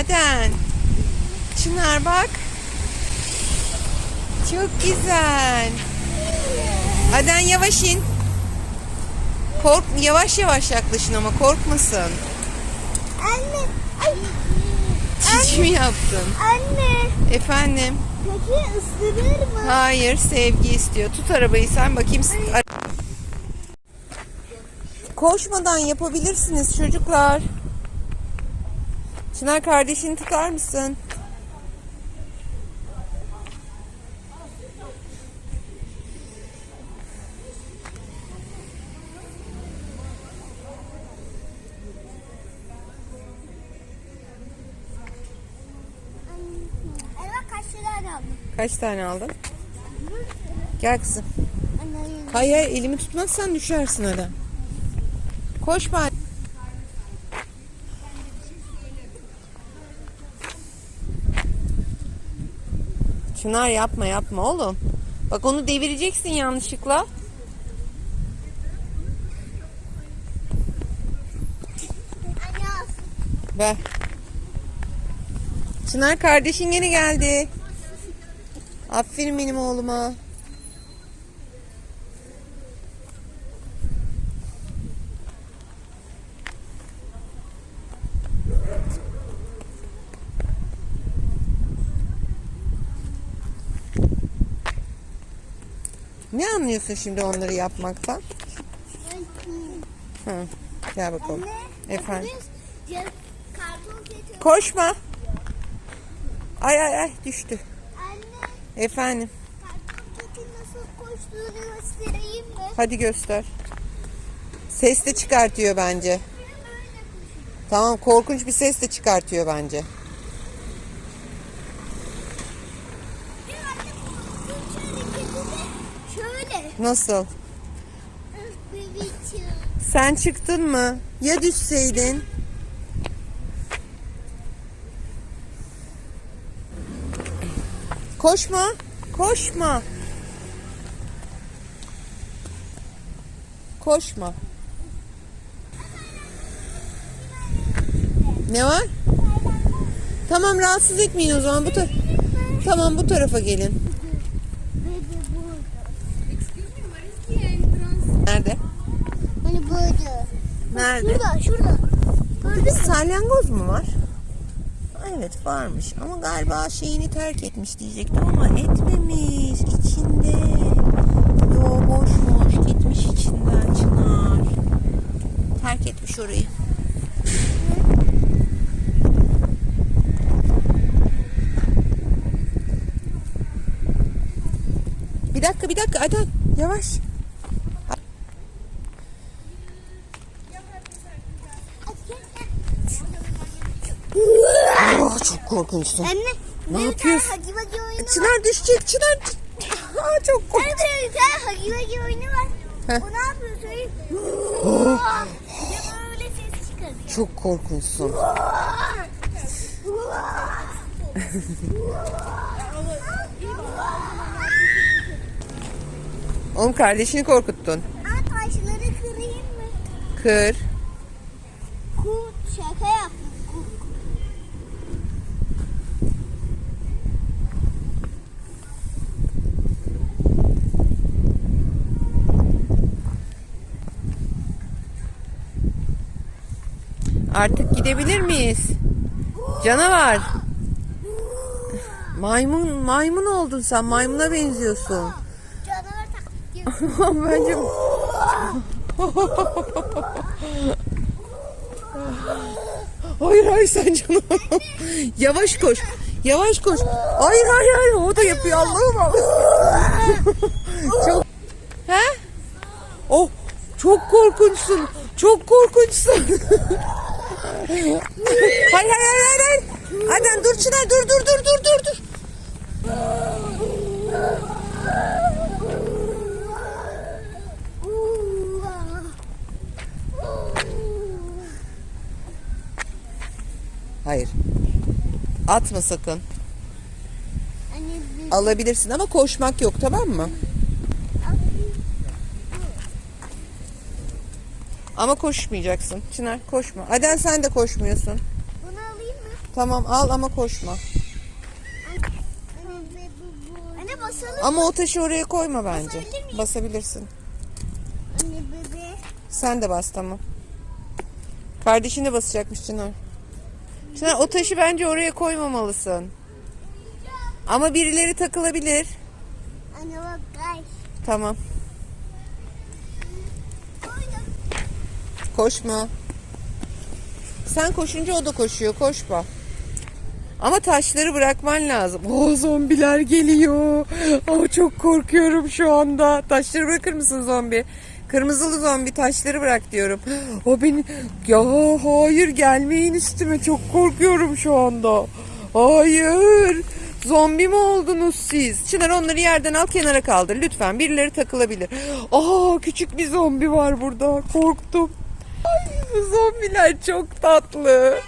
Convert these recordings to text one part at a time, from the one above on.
Aden. Çınar bak. Çok güzel. Aden yavaş in. Kork yavaş yavaş yaklaşın ama korkmasın. Anne. Ay. Çiç mi yaptın? Anne. Efendim. Peki ısırır mı? Hayır sevgi istiyor. Tut arabayı sen bakayım. Koşmadan yapabilirsiniz çocuklar. Çınar kardeşini tutar mısın? Kaç tane aldın? Gel kızım. Hayır, elimi tutmazsan düşersin adam. Koş bari. Çınar yapma yapma oğlum. Bak onu devireceksin yanlışlıkla. Ver. Çınar kardeşin yine geldi. Aferin benim oğluma. Ne anlıyorsun şimdi onları yapmaktan? Hı. Gel bakalım. Anne. Efendim. Koşma. Ay ay ay düştü. Anne. Efendim. Hadi göster. Ses de çıkartıyor bence. Tamam korkunç bir ses de çıkartıyor bence. Ya anne bu şöyle kedi de şöyle. Nasıl? Sen çıktın mı? Ya düşseydin? Koşma. Koşma. Koşma. Ne var? Tamam rahatsız etmeyin o zaman bu ta- Tamam bu tarafa gelin. Bebe burada. Nerede? Hani burada. Nerede? Şurada, şurada. Burada salyangoz mu var? Evet varmış ama galiba şeyini terk etmiş diyecektim ama etmemiş içinde. Yo boşmuş gitmiş içinden Çınar. Terk etmiş orayı. Bir dakika bir dakika Aden yavaş. Korkunçsun. Anne. Ne yapıyorsun? var. Çınar düşecek Çınar. Aa, çok korkunç. Anne bir tane Hagi Vagi oyunu var. Heh. O ne yapıyor söyleyeyim. De böyle ses çıkarıyor. Çok korkunçsun. Oğlum kardeşini korkuttun. Aa taşları kırayım mı? Kır. Artık gidebilir miyiz? Canavar. Maymun maymun oldun sen. Maymuna benziyorsun. Canavar taklit. Bence Hayır hayır sen canım. Yavaş koş. Yavaş koş. Hayır hayır hayır o da yapıyor Allah'ım Allah'ım. çok He? Oh çok korkunçsun. Çok korkunçsun. hayır hayır hayır hayır. hayır. Adem dur Çınar dur dur dur dur dur dur. Hayır. Atma sakın. Alabilirsin ama koşmak yok tamam mı? Ama koşmayacaksın. Çınar koşma. Aden sen de koşmuyorsun. bunu alayım mı? Tamam al ama koşma. Anne basalım. Ama o taşı oraya koyma bence. Basabilirsin. Anne bebe. Sen de bas tamam. Kardeşin de basacakmış Çınar. Çınar o taşı bence oraya koymamalısın. Ama birileri takılabilir. Anne bak gay. Tamam. Koşma. Sen koşunca o da koşuyor. Koşma. Ama taşları bırakman lazım. O zombiler geliyor. Aa, çok korkuyorum şu anda. Taşları bırakır mısın zombi? Kırmızılı zombi taşları bırak diyorum. O beni... Ya hayır gelmeyin üstüme. Çok korkuyorum şu anda. Hayır. Zombi mi oldunuz siz? Çınar onları yerden al kenara kaldır. Lütfen birileri takılabilir. Aa küçük bir zombi var burada. Korktum. Ay, bu zombiler çok tatlı.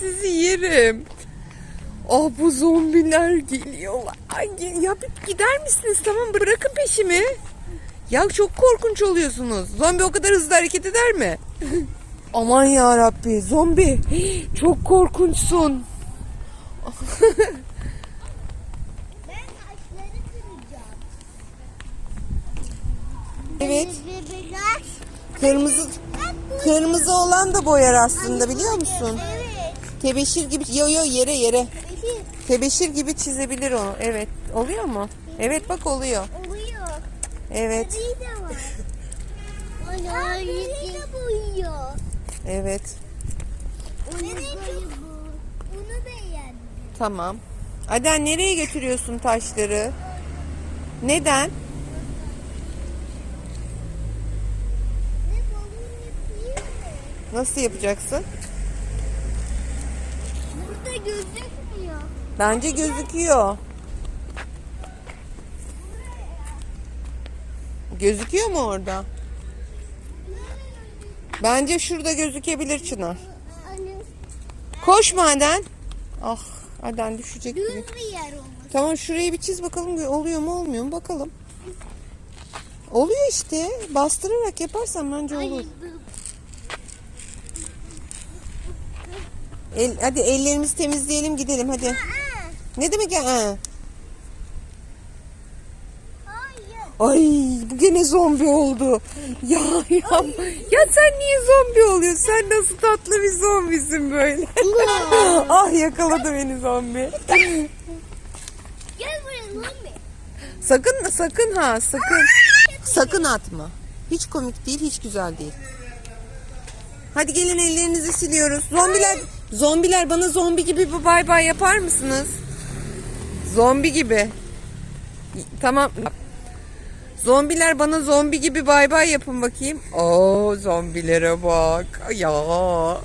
Sizi yerim. Ah bu zombiler geliyorlar. Ay, ya bir gider misiniz? Tamam bırakın peşimi. Ya çok korkunç oluyorsunuz. Zombi o kadar hızlı hareket eder mi? Aman ya Rabbi zombi. Çok korkunçsun. Evet. Bebeler. Kırmızı kırmızı olan da boyar aslında biliyor musun? Evet. Tebeşir gibi yo yo yere yere. Tebeşir gibi çizebilir onu. Evet. Oluyor mu? Evet bak oluyor. oluyor. Evet. Evet. Tamam. Aden nereye götürüyorsun taşları? Neden? Ne balon yapayım mı? Nasıl yapacaksın? Burada gözükmüyor. Bence gözüküyor. Gözüküyor mu orada? Bence şurada gözükebilir Çınar. Anne Koşma Aden. Ah Aden düşecek gibi. düz bir yer olmuş. Tamam şurayı bir çiz bakalım oluyor mu olmuyor mu bakalım. Oluyor işte. Bastırarak yaparsan bence olur. El, hadi ellerimizi temizleyelim gidelim hadi. Aa, Ne demek ya? Hayır. Ay bu gene zombi oldu. Ya ya, ya sen niye zombi oluyorsun? Sen nasıl tatlı bir zombisin böyle. ah yakaladı beni zombi. Gel buraya zombi. Sakın sakın ha sakın. Sakın atma. Hiç komik değil, hiç güzel değil. Hadi gelin ellerinizi siliyoruz. Zombiler zombiler bana zombi gibi bir bay bay yapar mısınız? Zombi gibi. Tamam. Zombiler bana zombi gibi bay bay yapın bakayım. Oo zombilere bak. Ya.